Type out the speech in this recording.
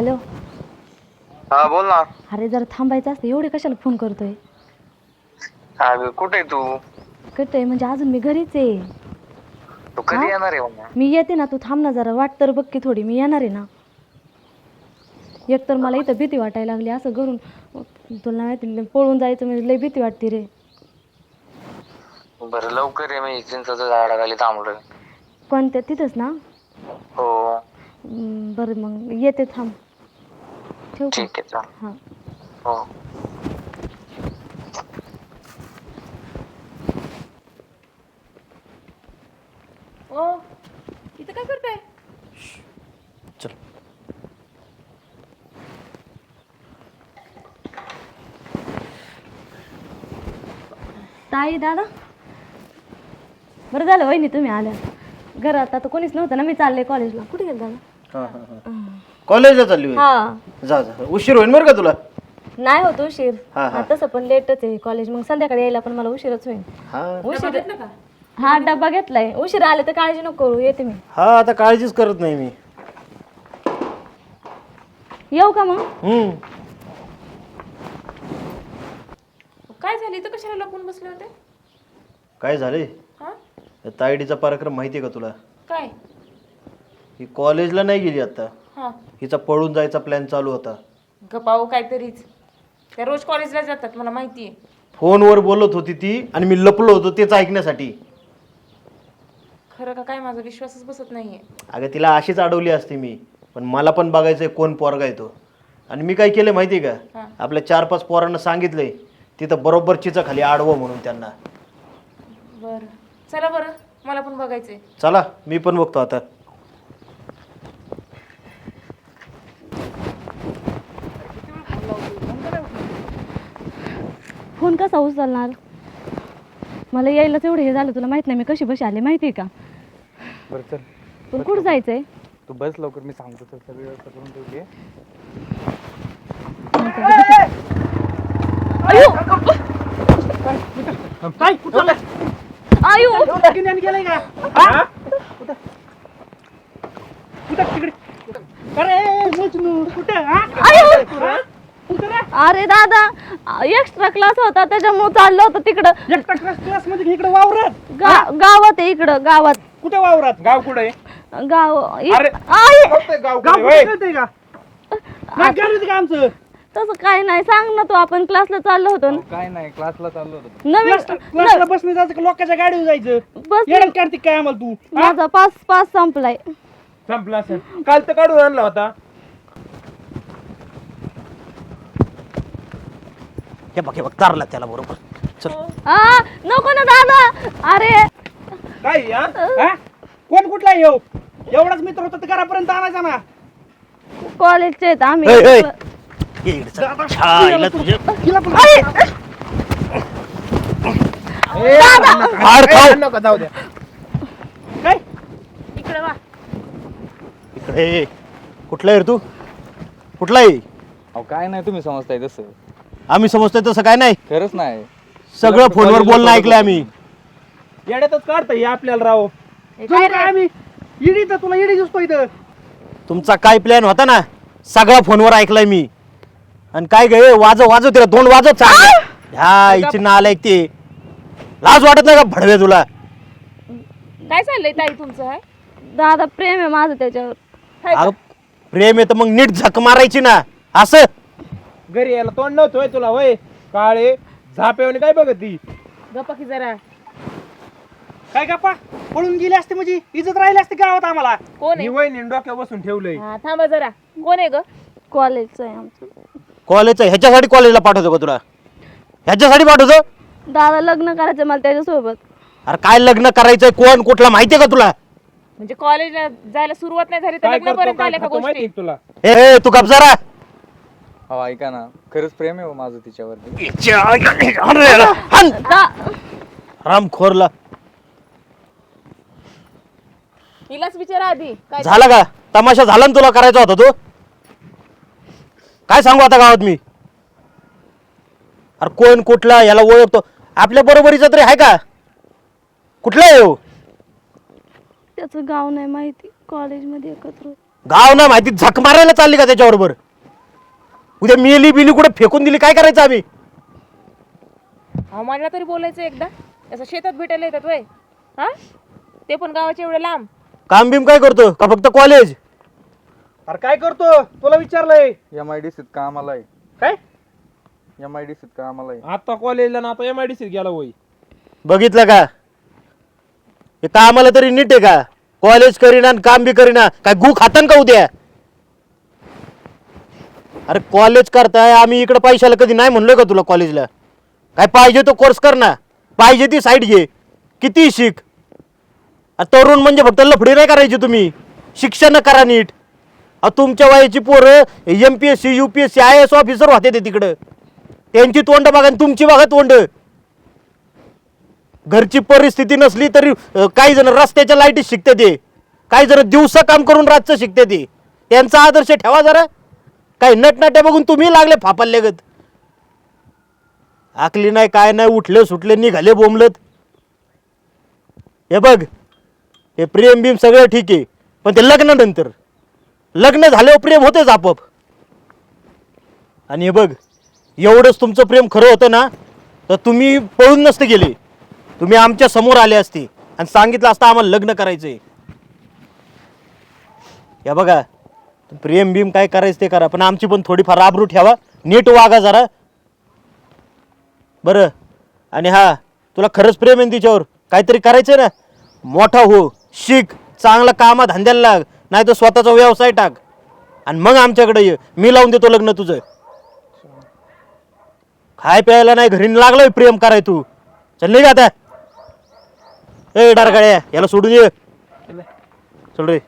Hello. हा बोल ना. अरे जरा थांबायचं असतं. एवढे कशाला फोन करतोय? अगं कुठे तू? करतोय म्हणजे अजून मी घरीच आहे. तू कधी? येणार आहे मग मी येते ना. तू थांब ना जरा. वाट तर बघ की थोडी. मी येणार आहे ना. एक तर मला इथं भीती वाटायला लागली. असं करून तुला माहिती पळून जायचं म्हणजे लई भीती वाटते रे. बरं लवकर ये मी. चिंचाच्या झाडाखाली थांबलोय. कोणत्या? तिथंच ना? हो. हम्म, बरं मग येते थांब. ठेवू का? ठीक आहे चाल हां. हो. ओ इथं काय करताय? चल. ताई दादा? बरं झालं वहिनी तुम्ही आल्या. घरात आता कोणीच नव्हतं ना मी चालले कॉलेजला. कुठे गेलं दादा? हा हा हा. कॉलेजला चालली होय? हा. जा जा. उशीर होईल बरं का तुला? नाही होत उशीर. हा, तसं पण लेटच आहे कॉलेज मग संध्याकाळी यायला पण मला उशीरच होईल हा. उशीर हा डब्बा घेतलाय. उशीर आले तर काळजी नको करू येते मी. हा आता काळजीच करत नाही मी. येऊ का मग? हम्म. काय झालं? इथं कशाला लपून बसले होते? काय झाले? हा? तायडीचा पराक्रम माहिती आहे का तुला? काय? ही कॉलेजला नाही गेली आता. हा. हिचा पळून जायचा प्लॅन चालू होता. गपाओ काहीतरीच. त्या रोज कॉलेजला जातात मला माहिती आहे फोनवर बोलत होती ती आणि मी लपलो होतो तेच ऐकण्यासाठी. खरं का काय माझा विश्वासच बसत नाहीये. अगं तिला अशीच अडवली असते मी. पण मला पण बघायचंय कोण पोरगा येतो आणि मी काय केलं माहिती आहे हा. का आपल्या चार पाच पोरांना सांगितलंय तिथं बरोबर चिचा खाली आडवं म्हणून त्यांना. बरं. चला बरं मला पण बघायचंय. चला मी पण बघतो आता. फोन कसा उचलणार? मला यायलाच एवढं हे झालं तुला माहीत नाही मी कशी बशी आले माहिती आहे का? बरं चल. पण कुठं जायचंय? तू बस लवकर मी सांगतो तर सगळी व्यवस्था करून ठेवली आहे. आयु अरे दादा एक्स्ट्रा क्लास होता त्याच्यामुळे चाललो होतं तिकडं. एकटा क्लास क्लासमध्ये इकडे वावरात? गा- गावात आहे इकडं गावात. कुठे वावरात? गाव कुठे आहे? गाव इ- अरे. गाव कुठे कळतंय का? नाही करायचं का आमचं? तसं काय नाही सांग ना तू आपण क्लासला चाललो होतो. ना काय नाही क्लासला चाललो होतो. नवीन क्लास- क्लासला बसने जायचं का लोकांच्या गाडीवर जायचं? बस येणार कार्तिक काय आम्हाला तू? माझा पास पास संपलाय. संपला असेल. काल तर काढून आणला होता. हे बघ हे बघ तारला त्याला बरोबर. चल. आ नको ना दादा. अरे. काय हा? हा? कोण कुठला येऊ एवढाच मित्र होता तर घरापर्यंत आणायचा ना. कॉलेजचे आहेत आम्ही. ए, ए. ये इकडे चल. छायला तुझे तिला पण हाड खाऊ. नका जाऊ द्या. काय? इकडे वा. इकडे ये. कुठला आहे रे तू? कुठला आहे? अहो काय नाही तुम्ही समजताय तसं. आम्ही समजतोय तसं काय नाही. खरंच नाही. सगळं फोनवर बोलणं ऐकलंय आम्ही. येड्यातच काढता ये आपल्याला राव. तुला काय आम्ही. इडी तर तुला इडी दिसतो इथं. तुमचा काय प्लॅन होता ना? सगळा फोनवर ऐकलाय मी. आणि काय गे वाजव वाजव तिला दोन वाजव चांगलं ह्या इची नाल ऐकते लाज वाटत नाही का भडवे तुला? काय चाललंय ताई तुमचं दादा प्रेम आहे माझं त्याच्यावर. हाय का? अगं, प्रेम आहे तर मग नीट झक मारायची ना. असं. घरी यायला तोंड नव्हतोय तुला होय? काळे झापेवणी काय बघत? ती गप्पा की जरा. काय गप्पा? पळून गेली असते म्हणजे इज्जत राहिली असते गावात आम्हाला. कोण आहे? वहिनी डोक्यावर बसून ठेवलंय. हा थांबा जरा. कोण आहे ग? कॉलेजचं आहे आमचं. कॉलेजचं ह्याच्यासाठी कॉलेजला पाठवतो का तुला. ह्याच्यासाठी पाठवतो? दादा लग्न करायचं मला त्याच्यासोबत. अरे काय लग्न करायचंय? कोण कुठला? माहितीये का तुला? म्हणजे कॉलेजला जायला सुरुवात नाही झाली तर काय करतो लग्नापर्यंत काय आल्या का खातो माहिती गोष्टी? आहे का तुला? ए ए, तू कब्जारा अहो ऐका ना. खरंच प्रेम आहे हो माझं तिच्यावरती. दा- राम खोरला. हिलाच विचारा आधी. काय झाला का? तमाशा झाला ना तुला करायचा होता तो? काय सांगू आता गावात मी? अरे कोण कुठला याला ओळखतो? आपल्या बरोबरीचा तरी आहे का? कुठला आहे हो? त्याचं गाव नाही माहिती. कॉलेजमध्ये एकत्र गाव ना माहिती. झक मारायला चालली का त्याच्याबरोबर? उद्या मेली बिली कुठे फेकून दिली? काय करायचं आम्ही? अहो मला तरी बोलायचं एकदा. असं शेतात भेटायला येतात वय. हा? ते पण गावाच्या एवढे लांब. काम बिम काय करतो? का फक्त कॉलेज अरे काय करतो? तुला विचारलंय. एम आय डी सीत कामाला आहे काय? एम आय डी सीत कामाला आहे आता कॉलेजला ना आता एम आय डी सीत गेला होई बघितलं का? हे कामाला तरी नीट आहे का? कॉलेज करीना आणि काम बी करीना. काय गु खातन का उद्या? अरे कॉलेज करताय आम्ही इकडे पैशाला कधी नाही म्हणलोय का तुला कॉलेजला काय पाहिजे तो कोर्स कर ना. पाहिजे ती साईड घे. किती शिक. अरे तरुण म्हणजे फक्त लफडी नाही करायची तुम्ही. शिक्षण करा नीट. अहो तुमच्या वयाची पोरं M P S C U P S C I S officer होते ते तिकडं. त्यांची तोंड बघा आणि तुमची बघा तोंड. घरची परिस्थिती नसली तरी अ, काही जण रस्त्याच्या लाईटीत शिकते ते. काही जण दिवसा काम करून रातचं शिकते ते. त्यांचा आदर्श ठेवा जरा. काही नटनाट्या बघून तुम्ही लागले फापल्लेगत आकली नाही काय नाही उठले सुटले निघाले बोंबलत. हे बघ हे प्रेम बिम सगळं ठीक आहे पण ते लग्नानंतर लग्न झाल्यावर प्रेम होतेच आपोआप. आणि हे बघ एवढंच तुमचं प्रेम खरं होतं ना तर तुम्ही पळून नसते गेले. तुम्ही आमच्यासमोर आले असते आणि सांगितलं असतं आम्हाला लग्न करायचंय. या बघा प्रेम बिम काय करायचं ते करा. पण आमची पण थोडीफार आबरू ठेवा. नीट वागा जरा. बरं. आणि हा तुला खरंच प्रेम आहे ना तिच्यावर? काहीतरी करायचं ना? मोठा हो शिक चांगला कामा धंद्याला लाग नाही तर स्वतःचा व्यवसाय टाक. आणि मग आमच्याकडे ये. मी लावून देतो लग्न तुझं. खाय प्यायला नाही घरी लागलोय प्रेम कराय तू. चल नाही का आता. ए डारगाड्या याला सोडून ये. चल रे.